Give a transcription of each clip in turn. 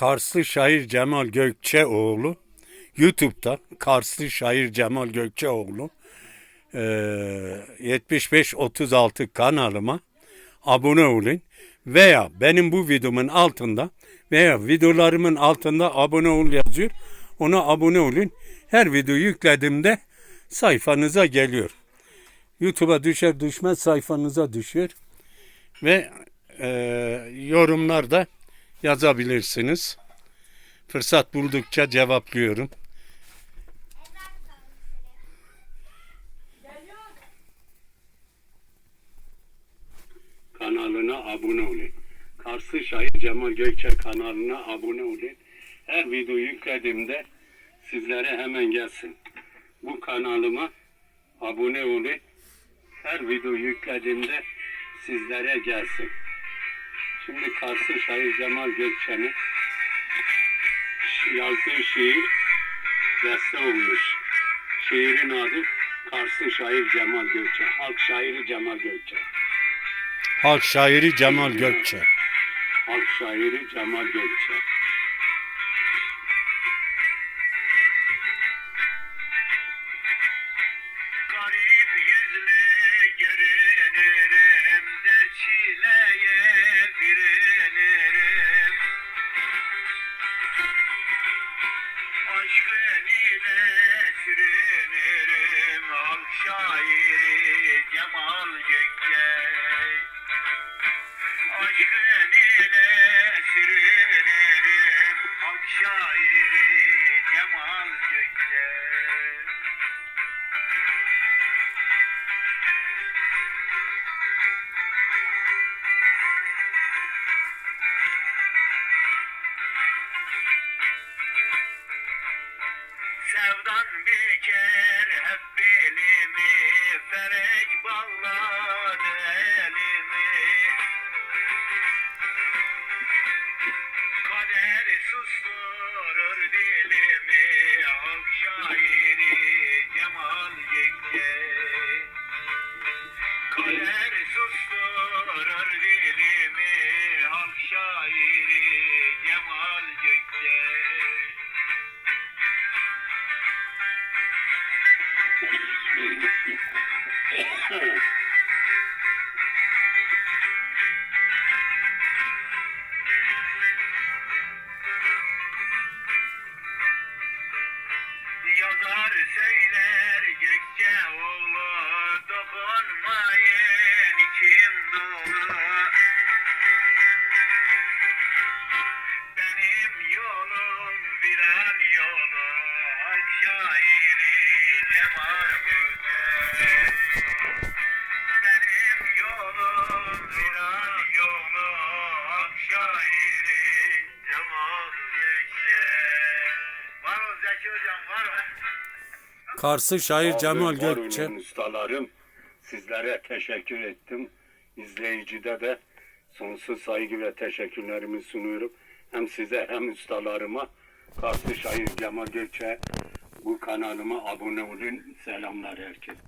Karslı şair Cemal Gökçeoğlu YouTube'da Karslı şair Cemal Gökçeoğlu eee 7536 kanalıma abone olun veya benim bu videomun altında veya videolarımın altında abone ol yazıyor. Ona abone olun. Her video yüklediğimde sayfanıza geliyor. YouTube'a düşer düşmez sayfanıza düşüyor. Ve eee yorumlarda yazabilirsiniz. Fırsat buldukça cevaplıyorum. Kanalına abone olun. Karslı Şair Cemal Gökçe kanalına abone olun. Her video yüklediğimde sizlere hemen gelsin. Bu kanalıma abone olun. Her video yüklediğimde sizlere gelsin. Şimdi Karslı Şair Cemal Gökçe'nin yazdığı şiir beste olmuş. Şiirin adı Karslı Şair Cemal Gökçe. Halk şairi Cemal Gökçe. Halk şairi Cemal Gökçe. Halk şairi Cemal Gökçe. Garip yüzlü şairi Cemal Gökçe. Aşkın ile sürünürüm, halk şairi Cemal. Sevdan biker hep belimi Kader susturur Karslı şair Cemal Gökçe. ustalarım. Sizlere teşekkür ettim. İzleyicide de sonsuz saygı ve teşekkürlerimi sunuyorum. Hem size hem ustalarıma. Karslı Şair Cemal Gökçe bu kanalıma abone olun. Selamlar herkese.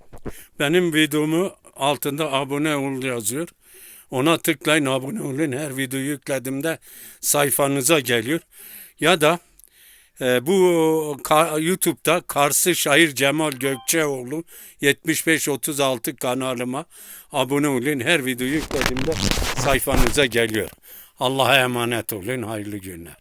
Benim videomu altında abone ol yazıyor. Ona tıklayın abone olun. Her video yüklediğimde sayfanıza geliyor. Ya da e, bu YouTube'da Karslı Şair Cemal Gökçeoğlu 7536 kanalıma abone olun. Her video yüklediğimde sayfanıza geliyor. Allah'a emanet olun. Hayırlı günler.